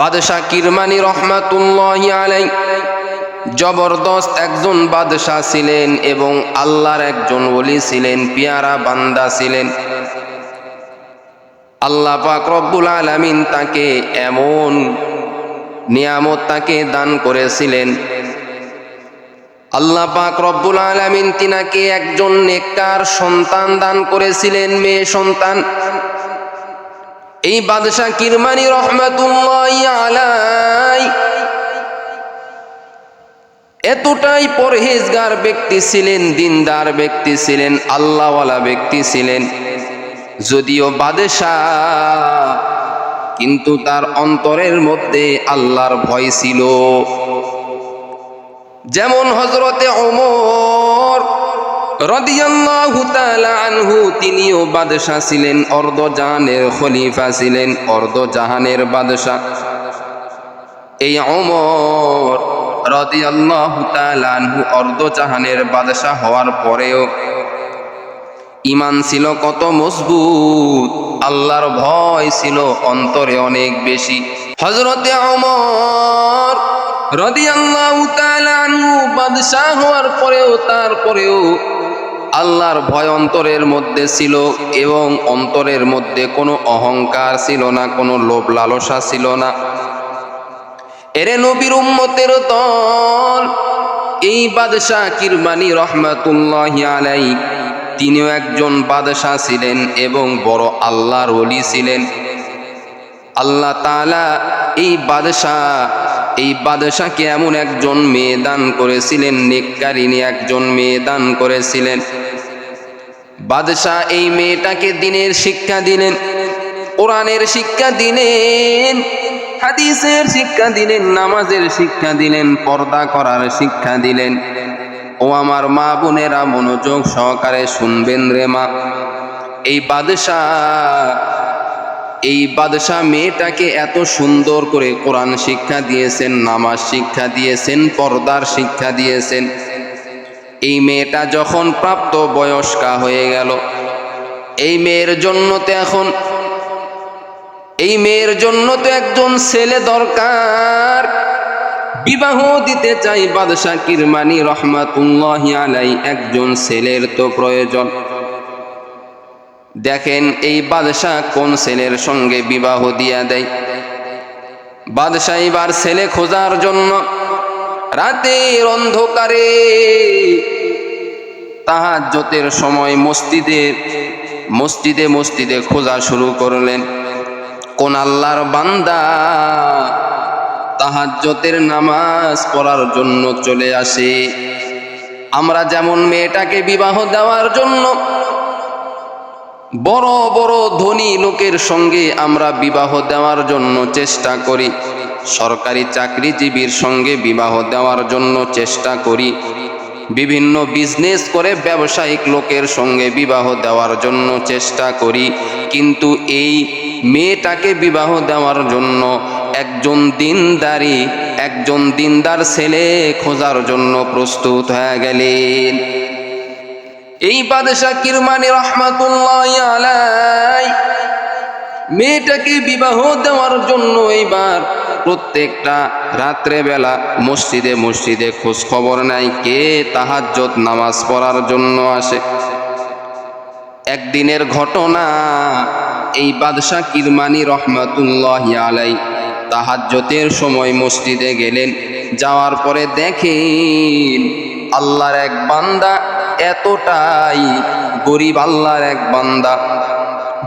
বাদশাহ কিরমানি রহমাতুল্লাহ আলাই জবরদস্ত একজন বাদশাহ ছিলেন এবং আল্লাহর একজন ওলি ছিলেন, পিয়ারা বান্দা ছিলেন। আল্লাহ পাক রব্বুল আলামিন তাকে এমন নিয়ামত তাকে দান করেছিলেন। আল্লাহ পাক রব্বুল আলামিন তিনাকে একজন নেককার সন্তান দান করেছিলেন, মেয়ে সন্তান। এই বাদশাহ কিরমানি রহমাতুল্লাহ এতটাই পরহেজগার ব্যক্তি ছিলেন, দিনদার ব্যক্তি ছিলেন, আল্লাহওয়ালা ব্যক্তি ছিলেন। যদিও বাদশাহ কিন্তু তার অন্তরের মধ্যে আল্লাহর ভয় ছিল। যেমন হজরতে তাআলা আনহু, তিনিও বাদশাহ ছিলেন অর্ধ জাহানের খলিফা ছিলেন অর্ধ জাহানের বাদশাহ। এই ওমর রদিয়াল্লাহু আনহু অর্ধ জাহানের বাদশাহ হওয়ার পরেও ইমান ছিল কত মজবুত, আল্লাহর ভয় ছিল অন্তরে অনেক বেশি। হজরতে অমর রদিয়াল্লাহু তাআলা আনহু বাদশাহ হওয়ার পরেও, তারপরেও আল্লাহর ভয় অন্তরের মধ্যে ছিল এবং অন্তরের মধ্যে কোনো অহংকার ছিল না, কোনো লোভ লালসা ছিল না। এরে নবীর উম্মতের দল, এই বাদশাহ কিরমানি রহমাতুল্লাহ আলাই তিনিও একজন বাদশাহ ছিলেন এবং বড় আল্লাহর ওলি ছিলেন। আল্লাহ তাআলা এই বাদশাহ এই বাদশাহকে এমন একজন মেয়ে দান করেছিলেন নেককারিনী একজন মেয়ে দান করেছিলেন। বাদশাহ এই মেয়েটাকে দিনের শিক্ষা দিলেন, কোরআনের শিক্ষা দিলেন, হাদিসের শিক্ষা দিলেন, নামাজের শিক্ষা দিলেন, পর্দা করার শিক্ষা দিলেন। ও আমার মা বোনেরা মনোযোগ সহকারে শুনবেন রে মা। এই বাদশাহ এই বাদশাহ মেয়েটাকে এত সুন্দর করে কোরআন শিক্ষা দিয়েছেন, নামাজ শিক্ষা দিয়েছেন, পর্দার শিক্ষা দিয়েছেন। এই মেয়েটা যখন প্রাপ্ত বয়স্কা হয়ে গেল, এই মেয়ের জন্য তো এখন, এই মেয়ের জন্য তো একজন ছেলে দরকার। বিবাহ দিতে চাই বাদশাহ কিরমানি রহমাতুল্লাহ আলাই, একজন ছেলের তো প্রয়োজন। দেখেন এই বাদশাহ কোন ছেলের সঙ্গে বিবাহ দিয়া দেয়। বাদশাহ এবার ছেলে খোঁজার জন্য রাতের অন্ধকারে তাহাজ্জতের সময় মসজিদে মসজিদে মসজিদে খোঁজা শুরু করলেন। কোন আল্লাহর বান্দা তাহাজ্জতের নামাজ পড়ার জন্য চলে আসে। আমরা যেমন মেয়েটাকে বিবাহ দেওয়ার জন্য বড় বড় ধনী লোকের সঙ্গে আমরা বিবাহ দেওয়ার জন্য চেষ্টা করি। সরকারি চাকরিজীবীর সঙ্গে বিবাহ দেওয়ার জন্য চেষ্টা করি। বিভিন্ন বিজনেস করে ব্যবসায়িক লোকের সঙ্গে বিবাহ দেওয়ার জন্য চেষ্টা করি। কিন্তু এই মেয়েটাকে বিবাহ দেওয়ার জন্য একজন দিনদারি, একজন দিনদার ছেলে খোঁজার জন্য প্রস্তুত হয়ে গেলেন। এই বাদশাহ কিরমানি রহমাতুল্লাহ আলাই মেয়েটাকে বিবাহ দেওয়ার জন্য এইবার প্রত্যেকটা রাত্রে বেলা মসজিদে মসজিদে খোঁজ খবর নাই কে তাহাজ্জত নামাজ পড়ার জন্য আসে। একদিনের ঘটনা, এই বাদশাহ কিরমানি রহমাতুল্লাহ আলাই তাহাজ্জতের সময় মসজিদে গেলেন, যাওয়ার পরে দেখেন আল্লাহর এক বান্দা এতটাই গরিব আল্লাহর এক বান্দা।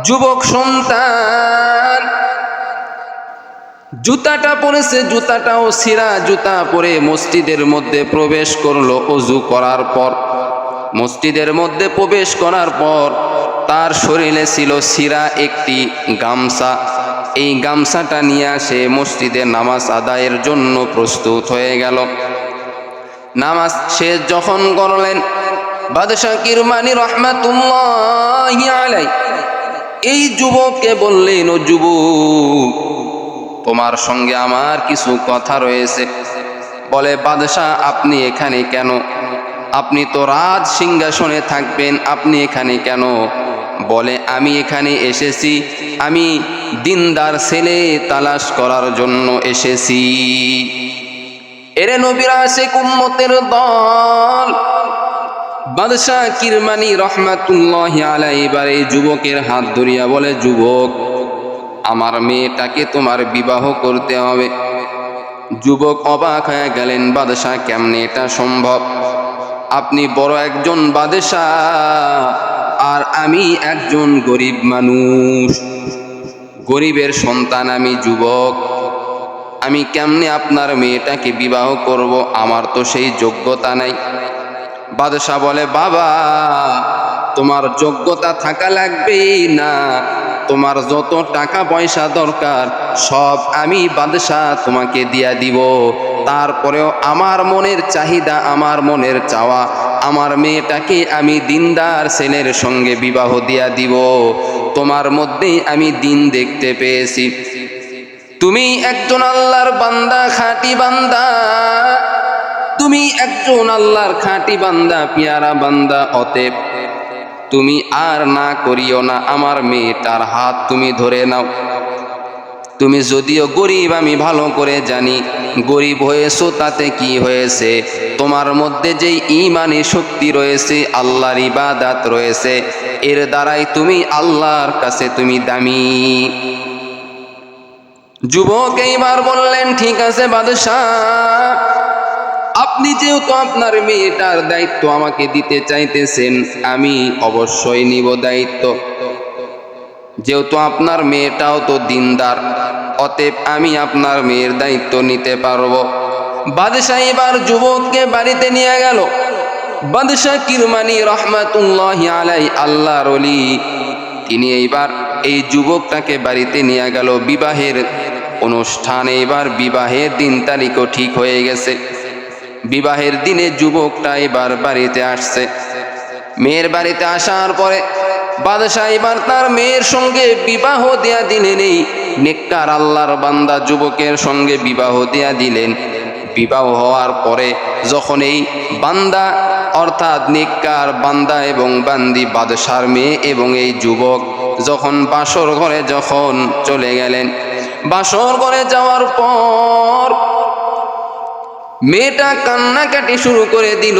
যুবক সন্তান জুতাটা পরেছে, জুতাটাও সিরা জুতা পরে মসজিদের মধ্যে প্রবেশ করল অজু করার পর। মসজিদের মধ্যে প্রবেশ করার পর তার শরীরে ছিল সিরা একটি গামছা। এই গামছাটা নিয়ে আসে মসজিদে নামাজ আদায়ের জন্য প্রস্তুত হয়ে গেল। নামাজ শেষ যখন করলেন, বাদশাহ কিরমানি রহমাতুল্লাহ আলাই এই যুবককে বললেন, ও যুবক তোমার সঙ্গে আমার কিছু কথা রয়েছে। বলে বাদশাহ আপনি এখানে কেন? আপনি তো রাজ সিংহাসনে থাকবেন, আপনি এখানে কেন? বলে, আমি এখানে এসেছি। আমি দিনদার ছেলে তালাশ করার জন্য এসেছি। এরে নবীরা, শেখ উম্মতের দল! বাদশাহ কিরমানি রহমাতুল্লাহ আলাই এবার এই যুবকের হাত ধরিয়া বলে, যুবক আমার মেয়েটাকে তোমার বিবাহ করতে হবে। যুবক অবাক হয়ে গেলেন, বাদশাহ, কেমনে এটা সম্ভব? আপনি বড় একজন বাদশাহ, আর আমি একজন গরিব মানুষ। গরিবের সন্তান আমি যুবক। আমি কেমনে আপনার মেয়েটাকে বিবাহ করব? আমার তো সেই যোগ্যতা নাই। বাদশাহ বলে, বাবা, তোমার যোগ্যতা থাকা লাগবেই না। তোমার যত টাকা পয়সা দরকার, সব আমি বাদশাহ তোমাকে দিয়া দিব। তারপরেও আমার মনের চাহিদা, আমার মনের চাওয়া, আমার মেয়েটাকে আমি দিনদার ছেলের সঙ্গে বিবাহ দিয়া দিব। তোমার মধ্যেই আমি দিন দেখতে পেয়েছি। তুমি একজন আল্লাহর বান্দা, খাঁটি বান্দা। তুমি একজন আল্লাহর খাঁটি বান্দা, পিয়ারা বান্দা, অতএব তুমি আর না করিও না, আমার মেয়েটার হাত তুমি ধরে নাও। তুমি যদিও গরিব, আমি ভালো করে জানি, গরিব হয়েছো তাতে কি হয়েছে? তোমার মধ্যে যেই ইমানি শক্তি রয়েছে, আল্লাহর ইবাদাত রয়েছে, এর দ্বারাই তুমি আল্লাহর কাছে তুমি দামি। যুবক এইবার বললেন, ঠিক আছে বাদশাহ। আপনি যেহেতু আপনার মেয়েটার দায়িত্ব আমাকে দিতে চাইতেছেন, আমি অবশ্যই নিব দায়িত্ব। যেহেতু আপনার মেয়েটাও তো দিনদার, অতএব আমি আপনার মেয়ের দায়িত্ব নিতে পারব। বাদশাহ এবার যুবককে বাড়িতে নিয়ে গেল। বাদশাহ কিরমানি রহমাতুল্লাহ আলাই, আল্লাহর অলি তিনি এইবার এই যুবকটাকে বাড়িতে নিয়ে গেল। বিবাহের অনুষ্ঠানে এবার বিবাহের দিন তারিখও ঠিক হয়ে গেছে। বিবাহের দিনে যুবকটা এবার বাড়িতে আসছে। মেয়ের বাড়িতে আসার পরে বাদশাহ এবার তার মেয়ের সঙ্গে বিবাহ দেয়া দিলেন এই নেককার আল্লাহর বান্দা যুবকের সঙ্গে বিবাহ দেয়া দিলেন। বিবাহ হওয়ার পরে যখন এই বান্দা অর্থাৎ নেককার বান্দা এবং বান্দি বাদশার মেয়ে এবং এই যুবক যখন বাসর ঘরে যখন চলে গেলেন, বাসর ঘরে যাওয়ার পর মেয়েটা কান্নাকাটি শুরু করে দিল।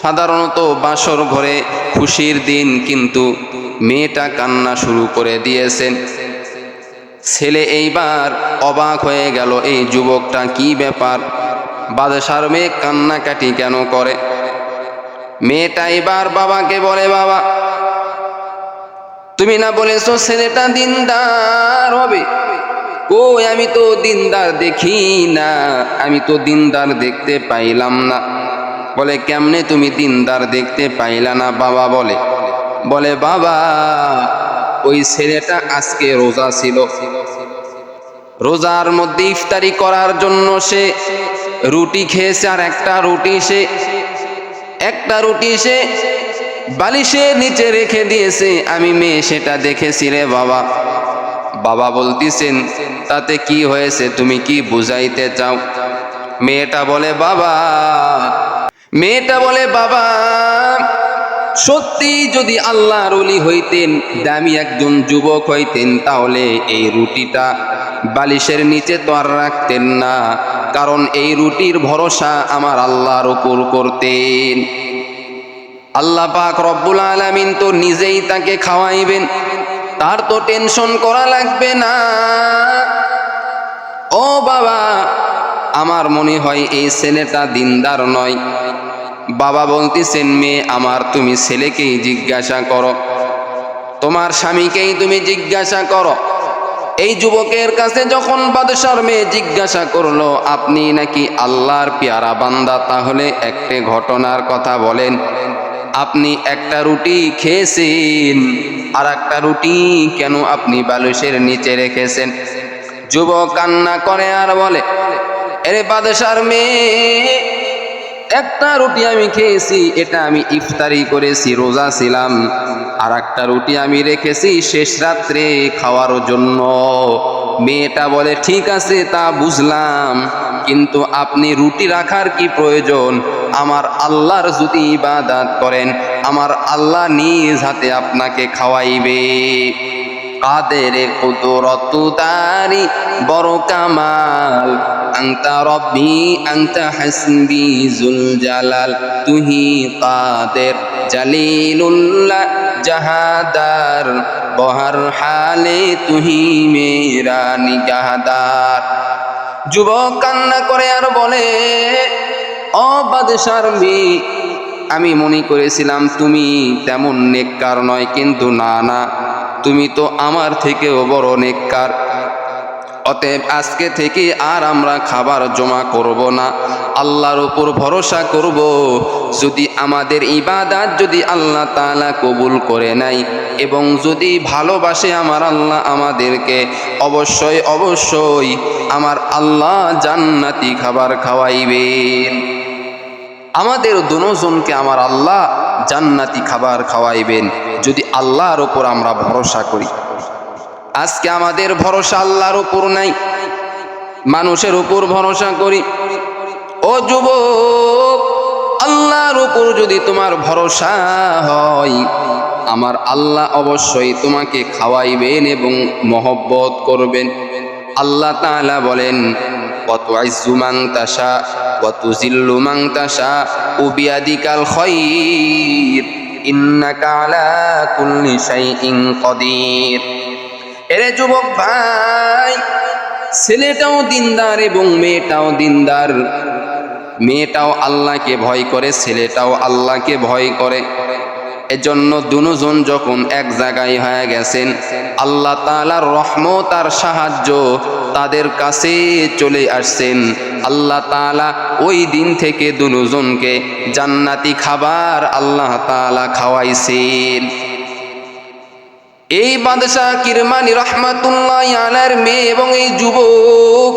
সাধারণত বাসর ঘরে খুশির দিন কিন্তু মেয়েটা কান্না শুরু করে দিয়েছেন ছেলে এইবার অবাক হয়ে গেল, এই যুবকটা কি ব্যাপার? বাদশার মেয়ে কান্নাকাটি কেন করে? মেয়েটা এবার বাবাকে বলে, বাবা, তুমি না বলেছ ছেলেটা দিনদার হবে? কই আমি তো দিনদার দেখি না, আমি তো দিনদার দেখতে পাইলাম না। বলে, কেমনে তুমি দিনদার দেখতে পাইলা না? বাবা বলে বলে, বাবা, ওই ছেলেটা আজকে রোজা ছিল। রোজার মধ্যে ইফতারি করার জন্য সে রুটি খেয়েছে আর একটা রুটি সে, একটা রুটি সে বালিশের নিচে রেখে দিয়েছে। আমি মেয়ে সেটা দেখেছি রে বাবা। বাবা বলতেছেন, তাতে কি হয়েছে? তুমি কি বুঝাইতে চাও? মেয়েটা বলে, বাবা। মেয়েটা বলে, বাবা সত্যি যদি আল্লাহর অলি হইতেন, দামি একজন যুবক হইতেন, তাহলে এই রুটিটা বালিশের নিচে তো আর রাখতেন না, কারণ এই রুটির ভরসা আমার আল্লাহর উপর করতেন। আল্লাহ পাক রব্বুল আলামিন তো নিজেই তাকে খাওয়াইবেন। তার তো টেনশন করা লাগবে না। ও বাবা, আমার মনে হয় এই ছেলেটা দিনদার নয়। বাবা বলতেছেন, মেয়ে, আমার তুমি ছেলেকেই জিজ্ঞাসা করো। তোমার স্বামীকেই তুমি জিজ্ঞাসা করো। এই যুবকের কাছে যখন বাদশার মেয়ে জিজ্ঞাসা করল, আপনি নাকি আল্লাহর পেয়ারা বান্দা? তাহলে একটা ঘটনার কথা বলেন। আপনি একটা রুটি খেয়েছেন? আর একটা রুটি কেন আপনি বালুসের নিচে রেখেছেন? যুবক কান্না করে আর বলে, এরে বাদশার মেয়ে একটা রুটি আমি খেয়েছি, এটা আমি ইফতারি করেছি, রোজা ছিলাম। আর একটা রুটি আমি রেখেছি শেষ রাত্রে খাওয়ার জন্য। মেয়েটা বলে, ঠিক আছে, তা বুঝলাম, কিন্তু আপনি রুটি রাখার কি প্রয়োজন? আমার আল্লাহর যদি ইবাদাত করেন, আমার আল্লাহ নিজ হাতে আপনাকে খাওয়াইবে। কাদের কুদরত তারি বড় কামাল? আংতা রব্বি আংতা হাসবি জুল জালাল তুহি কাদের জালিলুল্লাহ জাহাদার? বহর হালে তুহি মেরা নিগাহদার যুবক কান্না করে আর বলে, ও বাদশার আমি মনে করেছিলাম তুমি তেমন নেককার নয়, কিন্তু না না। তুমি তো আমার থেকেও বড় নেককার। অতএব আজকে থেকে আর আমরা খাবার জমা করব না। আল্লাহর উপর ভরসা করব। যদি আমাদের ইবাদাত যদি আল্লাহ তাআলা কবুল করে নাই এবং যদি ভালোবাসে আমার আল্লাহ আমাদেরকে, অবশ্যই অবশ্যই আমার আল্লাহ জান্নাতি খাবার খাওয়াইবেন আমাদের দুজনকে আমার আল্লাহ জান্নাতি খাবার খাওয়াইবেন। যদি আল্লাহর ওপর আমরা ভরসা করি। আজকে আমাদের ভরসা আল্লাহর উপর নাই। মানুষের উপর ভরসা করি। ও যুবক, আল্লাহর উপর যদি তোমার ভরসা হয়, আমার আল্লাহ অবশ্যই তোমাকে খাওয়াইবেন এবং মহব্বত করবেন। আল্লাহ তাআলা বলেন কত আইজুমাং তাসা কত জিল্লুমাং তাসা উবিয়াদিকাল খৈর এরে যুবক ভাই, ছেলেটাও দিনদার এবং মেয়েটাও দিনদার। মেয়েটাও আল্লাহকে ভয় করে, ছেলেটাও আল্লাহকে ভয় করে। এজন্য দুজন যখন এক জায়গায় হয়ে গেছেন, আল্লাহ তাআলার রহমত আর সাহায্য তাদের কাছে চলে আসছেন। আল্লাহ তাআলা ওই দিন থেকে দুজনকে জান্নাতি খাবার আল্লাহ তালা খাওয়াইছেন। এই বাদশাহ কিরমানি রহমাতুল্লাহ আলার মেয়ে এবং এই যুবক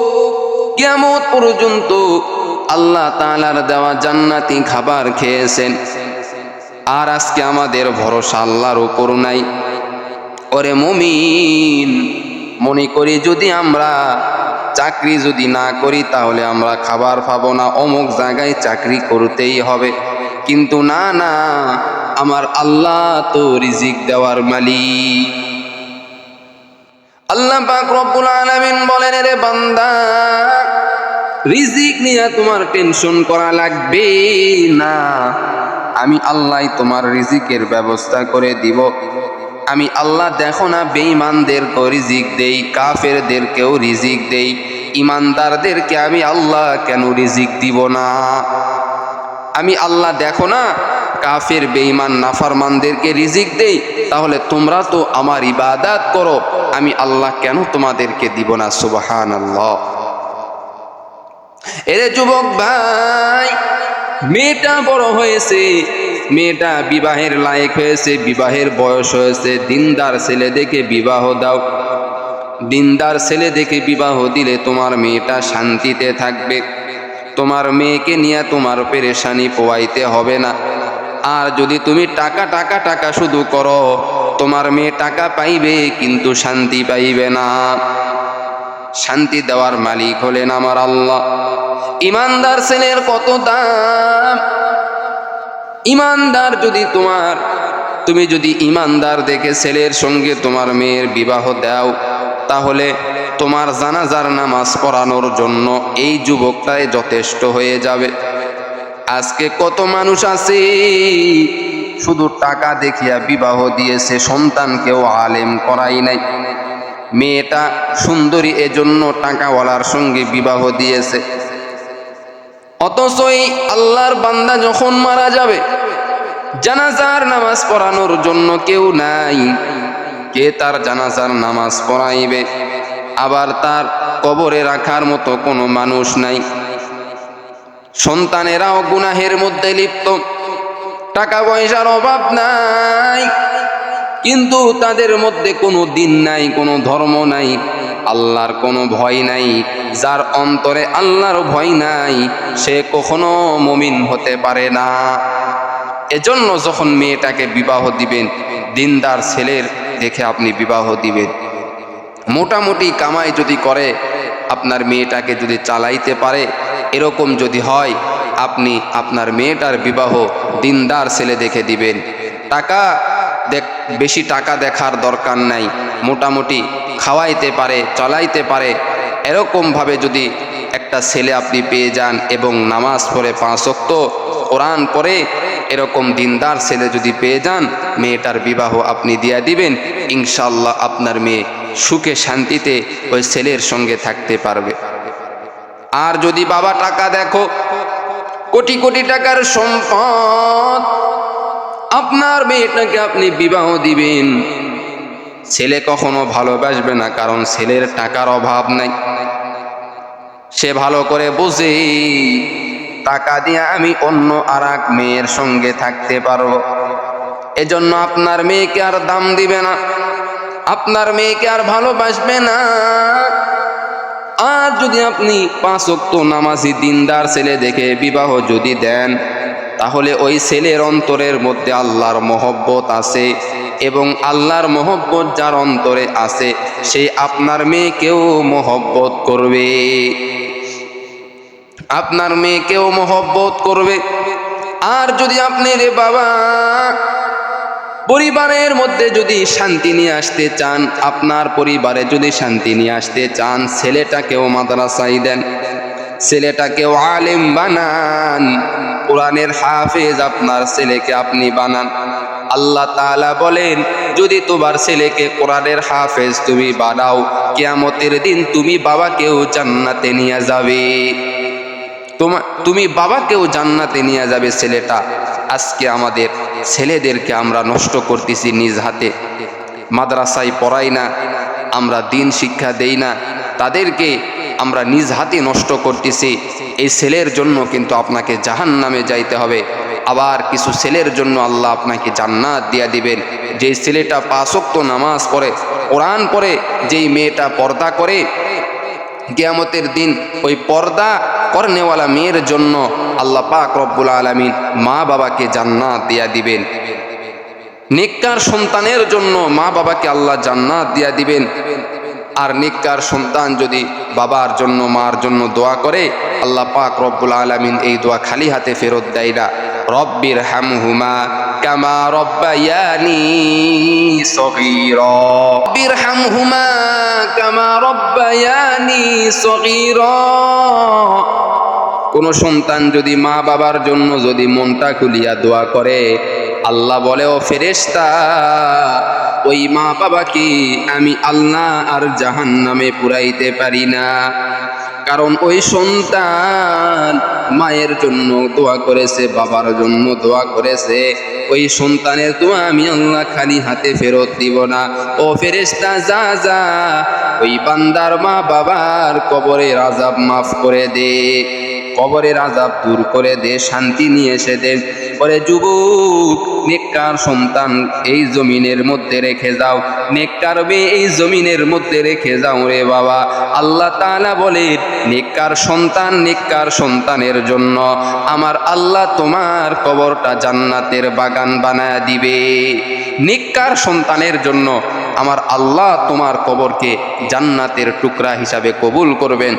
কেমন পর্যন্ত আল্লাহ তাআলার দেওয়া জান্নাতি খাবার খেয়েছেন। আর আজকে আমাদের ভরসা আল্লাহর উপর নাই। ওরে মুমিন, মনে করি যদি আমরা চাকরি যদি না করি, তাহলে আমরা খাবার পাবো না, অমুক জায়গায় চাকরি করতেই হবে। কিন্তু না না, আমার আল্লাহ তো রিজিক দেওয়ার মালিক। আল্লাহ পাক রব্বুল আলামিন বলেন রে বান্দা, রিজিক নিয়ে তোমার টেনশন করা লাগবে না। আমি আল্লাহ তোমার রিজিকের ব্যবস্থা করে দিব। আমি আল্লাহ দেখো না, বেঈমানদেরকেও রিজিক দেই, কাফেরদেরকেও রিজিক দেই। ইমানদারদেরকে আমি আল্লাহ কেন রিজিক দিব না? আমি আল্লাহ দেখো না, কাফের, বেঈমান, নাফারমানদেরকে রিজিক দেই, তাহলে তোমরা তো আমার ইবাদাত করো। আমি আল্লাহ কেন তোমাদেরকে দিব না? সুবহান আল্লাহ এরে যুবক ভাই মেয়েটা বড় হয়েছে, মেয়েটা বিবাহের লায়ক হয়েছে, বিবাহের বয়স হয়েছে। দিনদার ছেলে দেখে বিবাহ দাও। দিনদার ছেলে দেখে বিবাহ দিলে তোমার মেয়েটা শান্তিতে থাকবে। তোমার মেয়েকে নিয়ে তোমার পেরেশানি পোয়াইতে হবে না। আর যদি তুমি টাকা টাকা টাকা শুধু করো, তোমার মেয়ে টাকা পাইবে, কিন্তু শান্তি পাইবে না। শান্তি দেওয়ার মালিক হলেন আমার আল্লাহ। ইমানদার ছেলের কত দাম? ইমানদার যদি তোমার, তুমি যদি ইমানদার দেখে ছেলের সঙ্গে তোমার মেয়ের বিবাহ দাও, তাহলে তোমার জানাজার নামাজ পড়ানোর জন্য এই যুবকটাই যথেষ্ট হয়ে যাবে। আজকে কত মানুষ আছে, শুধু টাকা দেখিয়া বিবাহ দিয়েছে, সন্তানকেও আলেম করাই নাই। মেয়েটা সুন্দরী এজন্য টাকাওয়ালার সঙ্গে বিবাহ দিয়েছে। অথচই আল্লাহর বান্দা যখন মারা যাবে, জানাজার নামাজ পড়ানোর জন্য কেউ নাই। কে তার জানাজার নামাজ পড়াইবে? আবার তার কবরে রাখার মতো কোনো মানুষ নাই। সন্তানেরাও গুনাহের মধ্যে লিপ্ত। টাকা পয়সার অভাব নাই। কিন্তু তাদের মধ্যে কোনো দিন নাই, কোনো ধর্ম নাই, আল্লাহর কোনো ভয় নাই, যার অন্তরে আল্লাহর ভয় নাই, সে কখনো মমিন হতে পারে না। এজন্য যখন মেয়েটাকে বিবাহ দিবেন, দিনদার ছেলের দেখে আপনি বিবাহ দিবেন। মোটামুটি কামাই যদি করে, আপনার মেয়েটাকে যদি চালাইতে পারে, এরকম যদি হয়, আপনি আপনার মেয়েটার বিবাহ দিনদার ছেলে দেখে দিবেন। টাকা বেশি টাকা দেখার দরকার নাই। মোটামুটি খাওয়াইতে পারে, চলাইতে পারে। এরকমভাবে যদি একটা ছেলে আপনি পেয়ে যান এবং নামাজ পড়ে পাঁচ অক্ত কোরআন পড়ে, এরকম দিনদার ছেলে যদি পেয়ে যান, মেয়েটার বিবাহ আপনি দিয়া দিবেন ইনশাল্লাহ আপনার মেয়ে সুখে শান্তিতে ওই ছেলের সঙ্গে থাকতে পারবে। আর যদি বাবা টাকা দেখো, কোটি কোটি টাকার সম্পদ আপনার মেয়েটাকে আপনি বিবাহ দিবেন। ছেলে কখনো ভালোবাসবে না, কারণ ছেলের টাকার অভাব নাই। সে ভালো করে বুঝে, টাকা দিয়ে আমি অন্য আর মেয়ের সঙ্গে থাকতে পারব। এজন্য আপনার মেয়েকে আর দাম দিবে না। আপনার মেয়েকে আর ভালোবাসবে না। আর যদি আপনি পাঁচ অক্ত নামাজি দিনদার ছেলে দেখে বিবাহ যদি দেন তাহলে ওই ছেলের অন্তরের মধ্যে আল্লাহর মহব্বত আছে এবং আল্লাহর মহব্বত যার অন্তরে আছে, সে আপনার মেয়েকেও মহব্বত করবে। আপনার মেয়েকেও মহব্বত করবে। আর যদি আপনি রে বাবা, পরিবারের মধ্যে যদি শান্তি নিয়ে আসতে চান, আপনার পরিবারে যদি শান্তি নিয়ে আসতে চান, ছেলেটাকেও মাদ্রাসাই দেন। ছেলেটাকেও আলেম বানান। কোরআনের হাফেজ আপনার ছেলেকে আপনি বানান। আল্লাহ তাআলা বলেন, যদি তোমার ছেলেকে কোরআনের হাফেজ তুমি বানাও, কেয়ামতের দিন তুমি বাবাকেও জান্নাতে নিয়ে যাবে। তোমা, তুমি বাবাকেও জান্নাতে নিয়ে যাবে ছেলেটা। আজকে আমাদের ছেলেদেরকে আমরা নষ্ট করতেছি নিজ হাতে। মাদ্রাসায় পড়াই না, আমরা দিন শিক্ষা দেই না। তাদেরকে আমরা নিজ হাতে নষ্ট করতেছি। এই ছেলের জন্য কিন্তু আপনাকে জাহান নামে যাইতে হবে। আবার কিছু ছেলের জন্য আল্লাহ আপনাকে জান্নাত দিয়া দিবেন। যেই ছেলেটা পাঁচক্ত নামাজ পড়ে, কোরআন পড়ে, যেই মেয়েটা পর্দা করে, কিয়ামতের দিন ওই পর্দা করনেওয়ালা মেয়ের জন্য আল্লাহ পাক রব্বুল আলমিন মা বাবাকে জান্নাত দিয়া দিবেন। নিকার সন্তানের জন্য মা বাবাকে আল্লাহ জান্নাত দিয়া দিবেন। আর নিকার সন্তান যদি বাবার জন্য, মার জন্য দোয়া করে, আল্লাহ পাক রব্বুল আলমিন এই দোয়া খালি হাতে ফেরত দেয় না। রব্বির হামহুমা কামা রব্বায়ানি সগীরা। রব্বির হামহুমা কামা রব্বায়ানি সগীরা। কোনো সন্তান যদি মা বাবার জন্য যদি মনটা খুলিয়া দোয়া করে আল্লাহ বলে, ও ফেরেস্তা ওই মা বাবাকে আমি আল্লাহ আর জাহান নামে পুরাইতে পারি না। কারণ ওই সন্তান মায়ের জন্য দোয়া করেছে, বাবার জন্য দোয়া করেছে। ওই সন্তানের দোয়া আমি আল্লাহ খালি হাতে ফেরত দিব না। ও ফেরেস্তা যা যা, ওই বান্দার মা বাবার কবরে রাজাব মাফ করে দে। কবরের আজাব দূর করে দে, শান্তি নিয়ে এসে দে। পরে যুবক, নেককার সন্তান, এই জমিনের মধ্যে রেখে যাও। নেককার মেয়ে এই জমিনের মধ্যে রেখে যাও রে বাবা। আল্লাহ তালা বলে নেককার সন্তান নেককার সন্তানের জন্য। আমার আল্লাহ তোমার কবরটা জান্নাতের বাগান বানায় দিবে। নেককার সন্তানের জন্য আমার আল্লাহ তোমার কবরকে জান্নাতের টুকরা হিসাবে কবুল করবেন।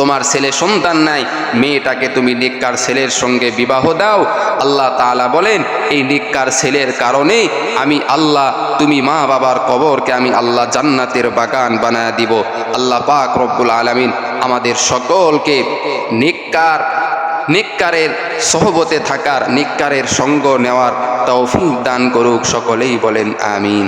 তোমার ছেলে সন্তান নাই, মেয়েটাকে তুমি নিকার ছেলের সঙ্গে বিবাহ দাও। আল্লাহ তাআলা বলেন, এই নিকার ছেলের কারণে আমি আল্লাহ, তুমি মা বাবার কবরকে আমি আল্লাহ জান্নাতের বাগান বানায় দিব। আল্লাহ পাক রব্বুল আলামিন আমাদের সকলকে নিকার, নিকারের সহবতে থাকার, নিকারের সঙ্গ নেওয়ার তৌফিক দান করুক, সকলেই বলেন আমিন।